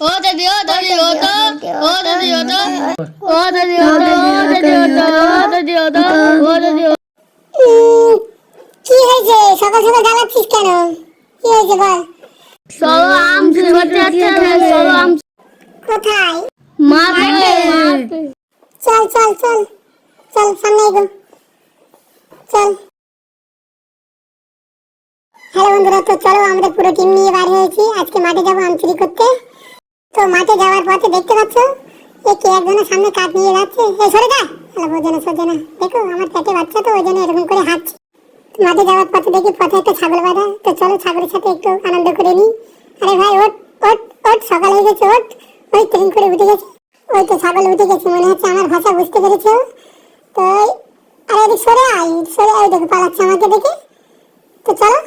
ও দাদি ও দাদি ও তো ও দাদি ও তো ও দাদি ও তো ও দাদি ও তো ও দাদি ও তো ও দাদি ও কি হয়েছে? সকাল সকাল জ্বালাচ্ছিস কেন? কি হয়েছে বল? সব আম চুরি করতে যাচ্ছে সব আম কোথায়? মারবে মারবে চল চল চল। চল সামনে এগো। চল। হ্যালো বন্ধুরা তো চলো আমরা পুরো টিম নিয়ে বার হয়েছি। আজকে মাঠে যাব আম চুরি করতে। তো মাঠে যাওয়ার পথে দেখতে পাচ্ছ? এ কে একজনের সামনে কাঠ নিয়ে যাচ্ছে। এই সরে যা! হ্যালো বোঝে সোজে না। দেখো, আমার পেটে বাচ্চা তো, ওই জন্য এরকম করে হাঁটছে। মাঠে যাওয়ার পথে দেখি পথে একটা ছাগল বাঁধা। তো চলো ছাগলের সাথে একটু আনন্দ করে নিই। আরে ভাই ওট ওট ওট সকাল হয়ে গেছে ওট ওই ট্রেন করে উঠে গেছে। ওই তো ছাগল উঠে গেছে, মনে হচ্ছে আমার ভাষা বুঝতে পেরেছে তো আরে এদিক সরে আয় সরে আয় দেখো পালাচ্ছে আমাকে দেখে। তো চলো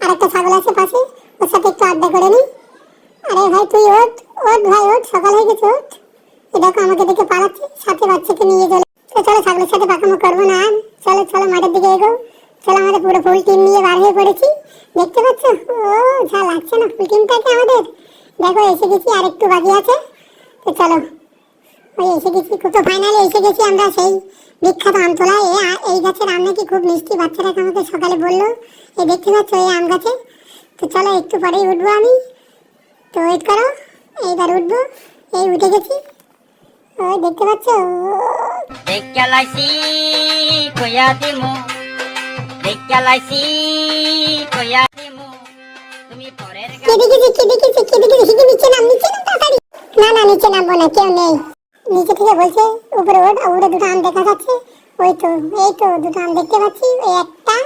আর একটা ছাগল আছে পাশে, ওর সাথে একটু আড্ডা করে নিই। আরে ভাই, তুই ওঠ! ওঠ ভাই ওঠ সকাল হয়ে গেছে, ওঠ। এ দেখো আমাকে দেখে পালাচ্ছে, সাথে বাচ্চাকে নিয়ে চলে। তো চলো ছাগলের সাথে পাকামো করব না চলো চলো মাঠের দিকে এগো। চলো আমাদের পুরো ফুল টিম নিয়ে বার হয়ে পড়েছি। দেখতে পাচ্ছ? ও, যা লাগছে না ফুল টিমটাকে আমাদের। দেখো, এসে গেছি আর একটু বাকি আছে। তো চলো। ওই এসে গেছি, খুব তো ফাইনালি এসে গেছি আমরা সেই বিখ্যাত আমতলায়। এই গাছের আম নাকি খুব মিষ্টি, বাচ্চারা আমাকে সকালে বলল। এই দেখতে পাচ্ছ এই আম গাছে? তো চলো, একটু পরেই উঠবো আমি। তো ওয়েট করো। এইবার উঠবো। এই উঠে গেছি। ওই দেখতে পাচ্ছ? দেখালাইছি কয়া দিমু। দেখালাইছি কয়া দিমু। তুমি পরের কে দেখেছি কে দেখেছি কে দেখেছি? শিখে নিচে নাম নিচে নাম তাড়াতাড়ি। না না নিচে নামবো না কেউ নেই। নিচে থেকে বলছে উপরে ওঠ উপরে দুটো আম দেখা যাচ্ছে। ওই তো এই তো দুটো আম দেখতে পাচ্ছি। ওই একটা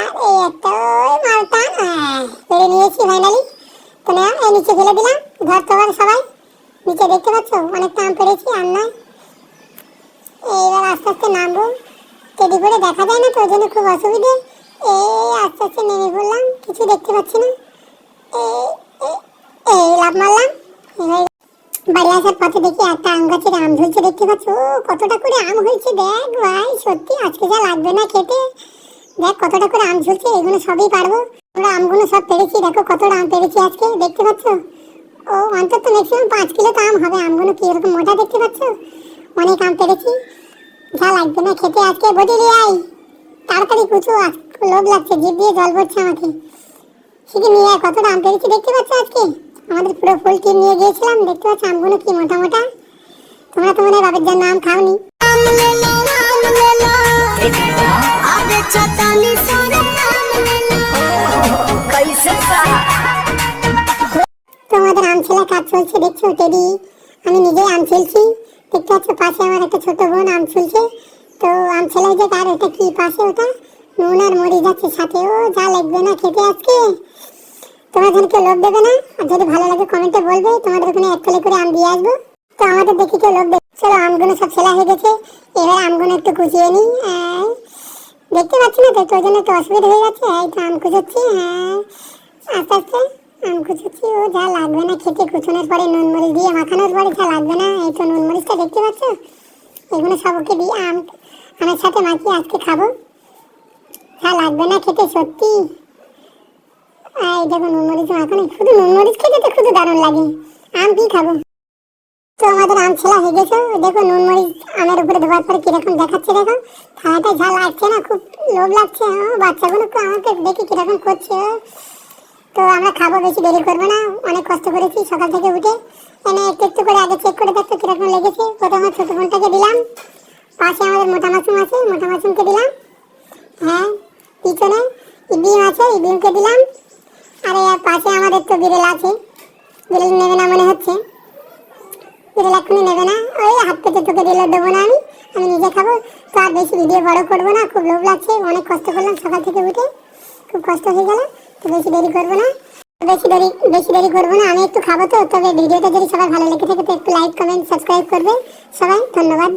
আর এই একটা ওই মালটা। হ্যাঁ পেরে নিয়েছি ফাইনালি তো না এই নিচে ফেলে দিলাম, ঘর তো ঘর সবাই। নিচে দেখতে পাচ্ছ? অনেকটা আম পেরেছি আর নয়। এইবার আস্তে আস্তে নামবো। টেডি করে দেখা যায় না তো, ওই জন্য খুব অসুবিধে। এই আস্তে আস্তে নেমে পড়লাম, কিছু দেখতে পাচ্ছি না। এই লাভ মারলাম। বাড়ি আসার পথে দেখি একটা আম গাছের আম ঝুলছে, দেখতে পাচ্ছ? ও, কতটা করে আম হয়েছে, দেখ ভাই, সত্যি আজকে যা লাগবে না খেতে। দেখ কতটা করে আম ঝুলছে, এগুলো সবই পারব। আমরা আমগুলো সব পেরেছি। দেখো কতটা আম পেরেছি আজকে, দেখতে পাচ্ছ? ও, অন্তত ম্যাক্সিমাম পাঁচ কিলো তো আম হবে। আমগুলো কি এরকম মোটা দেখতে পাচ্ছ? অনেক আম পেরেছি। যা লাগবে না খেতে আজকে বটিলি আই। তাড়াতাড়ি কুচু, আজ লোভ লাগছে, জিভ দিয়ে জল পড়ছে আমাকে। শুধু নিয়ে কতটা আম পেরেছি দেখতে পাচ্ছ আজকে? আমাদের পুরো ফুল টিম নিয়ে গিয়েছিলাম, দেখতে পাচ্ছ আমগুলো কি মোটা মোটা? তোমরা তোমাদের বাবার জন্য আম খাওনি। তোমাদের কাজ চলছে দেখছ টেডি আমি নিজেই আম ছেলছি। দেখতে পাচ্ছ পাশে আমার একটা ছোট বোন আম ছুলছে। তো আম ছেলাই যে তার ওটা কি পাশে ওটা? নুন আর মরি যাচ্ছে সাথে। ও যা লাগবে না খেতে আজকে। তোমরা যেন কেউ লোভ দেবে না। আর যদি ভালো লাগে কমেন্টে বলবে তোমাদের ওখানে এক থালি করে আম দিয়ে আসব। তো আমাদের দেখি কেউ লোভ দেবে চলো আমগুলো সব ছেলা হয়ে গেছে। এবার আমগুলো একটু কুচিয়ে নিই। এই, দেখতে পাচ্ছি না তো? তোর জন্য একটু অসুবিধা হয়ে যাচ্ছে। এই তো আম কুচোচ্ছি। হ্যাঁ। আস্তে আস্তে। আম কুচোচ্ছি ও যা লাগবে না খেতে, কুচোনোর পরে নুন দিয়ে মাখানোর পরে লাগবে না। এই তো নুন দেখতে পাচ্ছ? দিয়ে আম, আমের সাথে মাখিয়ে আজকে খাব। যা লাগবে না খেতে, সত্যি। এই দেখো নুন মরিচ মাখানো। শুধু নুন মরিচ খেতে লাগে। আম কি খাব? তো আমাদের আম হয়ে গেছে। দেখো নুন মরিচ আমের উপরে দেওয়ার পরে কীরকম দেখাচ্ছে, দেখো। খাওয়াটা যা লাগছে না, খুব লোভ লাগছে। বাচ্চাগুলো আমাকে দেখি কীরকম করছে। তো আমরা খাব বেশি, দেরি করব না। অনেক কষ্ট করেছি সকাল থেকে উঠে। এনে একটু একটু করে আগে চেক করে দেখতো কীরকম লেগেছে। প্রথমে আমার ছোটো বোনটাকে দিলাম। পাশে আমাদের মোটা মাসুম আছে, মোটা মাসুমকে দিলাম। হ্যাঁ পিছনে ইবিম আছে ইবিমকে দিলাম। আর, পাশে আমাদের তো বিড়েল আছে। বিড়েল নেবে না মনে হচ্ছে। বিড়েল এক্ষুনি নেবে না। ওই হাত পেতে তোকে দিলে দেবো না আমি। আমি নিজে খাব। তো আর বেশি ভিডিও বড় করব না। খুব লোভ লাগছে। অনেক কষ্ট করলাম সকাল থেকে উঠে। খুব কষ্ট হয়ে গেল। বেশি দেরি করব না। বেশি দেরি বেশি দেরি করব না। আমি একটু খাব তো, তবে ভিডিওটা যদি সবার ভালো লেগে থাকে, তো একটু লাইক কমেন্ট সাবস্ক্রাইব করবে। সবাই, ধন্যবাদ।